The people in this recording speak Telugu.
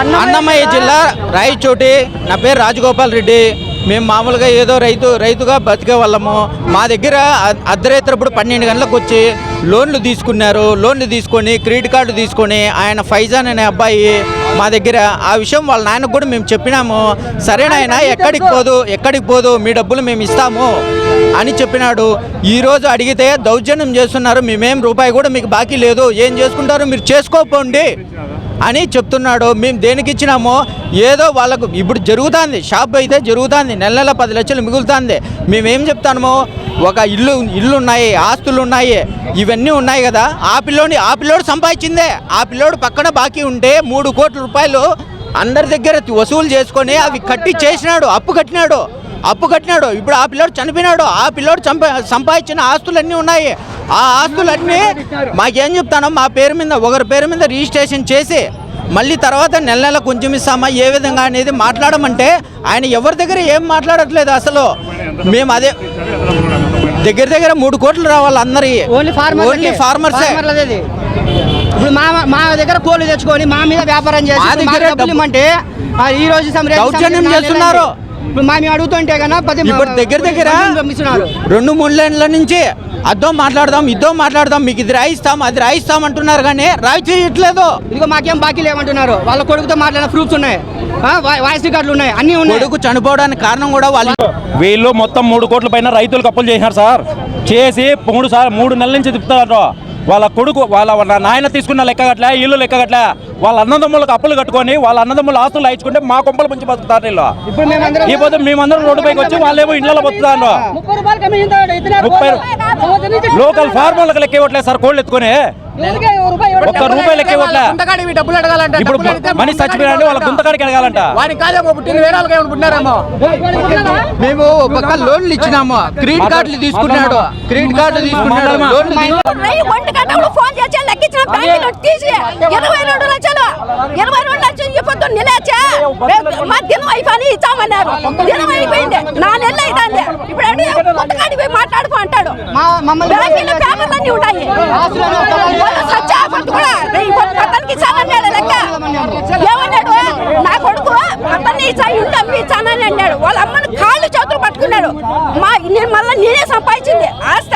అన్నమయ్య జిల్లా రాయచోటి. నా పేరు రాజగోపాల్ రెడ్డి. మేము మామూలుగా ఏదో రైతు రైతుగా బతికే వాళ్ళము. మా దగ్గర అర్ధరాత్రప్పుడు పన్నెండు గంటలకు వచ్చి లోన్లు తీసుకున్నారు. లోన్లు తీసుకొని క్రెడిట్ కార్డు తీసుకొని ఆయన ఫైజాన్ అనే అబ్బాయి మా దగ్గర. ఆ విషయం వాళ్ళ నాయనకు కూడా మేము చెప్పినాము. సరే నాయన ఎక్కడికి పోదు ఎక్కడికి పోదు మీ డబ్బులు మేము ఇస్తాము అని చెప్పినాడు. ఈరోజు అడిగితే దౌర్జన్యం చేస్తున్నారు. మేమేం రూపాయి కూడా మీకు బాకీ లేదు. ఏం చేసుకుంటారో మీరు చేసుకోపోండి. అని చెప్తున్నాడు. మేము దేనికి ఇచ్చినామో ఏదో వాళ్ళకు ఇప్పుడు జరుగుతుంది. షాప్ అయితే జరుగుతుంది. నెల నెల పది లక్షలు మిగులుతుంది. మేమేం చెప్తామో ఒక ఇల్లు ఇల్లు ఉన్నాయి ఆస్తులు ఉన్నాయి ఇవన్నీ ఉన్నాయి కదా. ఆ పిల్లోని ఆ పిల్లోడు సంపాదించిందే. ఆ పిల్లోడు పక్కన బాకీ ఉంటే మూడు కోట్ల రూపాయలు అందరి దగ్గర వసూలు చేసుకొని అవి కట్టి చేసినాడు. అప్పు కట్టినాడు. అప్పు కట్టినాడు. ఇప్పుడు ఆ పిల్లోడు చనిపోయినాడు. ఆ పిల్లోడు చంప సంపాదించిన ఆస్తులన్నీ ఉన్నాయి. ఆ ఆస్తులన్నీ మాకేం చెప్తానో మా పేరు మీద ఒకరి పేరు మీద రిజిస్ట్రేషన్ చేసి మళ్ళీ తర్వాత నెల నెల కొంచెం ఇస్తామా ఏ విధంగా అనేది మాట్లాడమంటే ఆయన ఎవరి దగ్గర ఏం మాట్లాడట్లేదు అసలు. మేము అదే దగ్గర దగ్గర మూడు కోట్లు రావాలి అందరి. ఓన్లీ ఫార్మర్ ఓన్లీ ఫార్మర్సే ఇప్పుడు మా మా దగ్గర కోళ్ళు తెచ్చుకొని మా మీద వ్యాపారం చేసి ఆ, ఈ రోజు దౌర్జన్యం నాలుగు చేస్తున్నారు. మేము అడుగుతుంటే కన్నా పది ఇప్పుడు దగ్గర దగ్గర రెండు మూడు లైన్ల నుంచి అద్దో మాట్లాడదాం ఇద్దో మాట్లాడదాం మీకు ఇది రాయిస్తాం అది రాయిస్తాం అంటున్నారు కానీ రాయి చేయట్లేదు ఇదిగో మాకేం బాకీ లేవంటున్నారు. వాళ్ళ కొడుకుతో మాట్లాడిన ప్రూఫ్స్ ఉన్నాయి. వాయిస్ రికార్డులు ఉన్నాయి. అన్ని ఉన్నాయి. కొడుకు చనిపోవడానికి కారణం కూడా వాళ్ళు వీళ్ళు మొత్తం మూడు కోట్ల పైన రైతులకు అప్పులు చేసినారు సార్. చేసి మూడు సార్ మూడు నెలల నుంచి తిప్పుతారు వాళ్ళ కొడుకు వాళ్ళ వాళ్ళ నాయన తీసుకున్న లెక్కగట్లే ఇల్లు లెక్కగట్లే వాళ్ళ అన్నదమ్ములకు అప్పులు కట్టుకొని వాళ్ళ అన్నదమ్ముల ఆస్తులు రాయించుకుంటే మా కొంపల నుంచి బతుకుతారు వీళ్ళు. ఈ పోతే మేమందరం రోడ్డు పైకి వచ్చి వాళ్ళేమో ఇళ్ళలో బతుకుతారు. ముప్పై లోకల్ ఫార్మర్లకు లెక్క ఇవ్వట్లేదు సార్ కోళ్ళు ఎత్తుకొని. ఒక్క రూపాయి లెక్క ఇవ్వట్లే. డబ్బులు అడగాలంటే ఇప్పుడు మనిషి చచ్చిపోయాడు వాళ్ళ గుంతకాడికి అడగాలంట. వాడికి కాదేమో పుట్టిన వేరాలుగా ఏమైనా పుట్టినారేమో మేము పక్క లోన్లు ఇచ్చినాము. క్రెడిట్ కార్డులు తీసుకున్నాడు. క్రెడిట్ కార్డులు తీసుకున్నాడు. లోన్లు ఫోన్ చేసి లెక్కించిన? బ్యాంకులో తీసి ఇరవై రెండు లక్షలు. ఇరవై రెండు లక్షలు ఈ పొద్దు నిలేచా. మా దినం అయిపోయి ఇచ్చామన్నారు. దినం అయిపోయింది. నా ఇప్పుడు అంటే పోయి మాట్లాడుకో అంటాడు. మా మమ్మల్ని బ్యాంకులో పేపర్లన్నీ ఉన్నాయి సచ్చా పట్టు కూడా ఇచ్చానన్నాడు లెక్క. ఏమన్నాడు? నా కొడుకు మొత్తాన్ని ఇచ్చాయి ఉంటే అమ్మి ఇచ్చానని అన్నాడు. వాళ్ళ అమ్మని కాళ్ళు మా నేను మళ్ళీ నేనే సంపాదించింది. ఆస్తి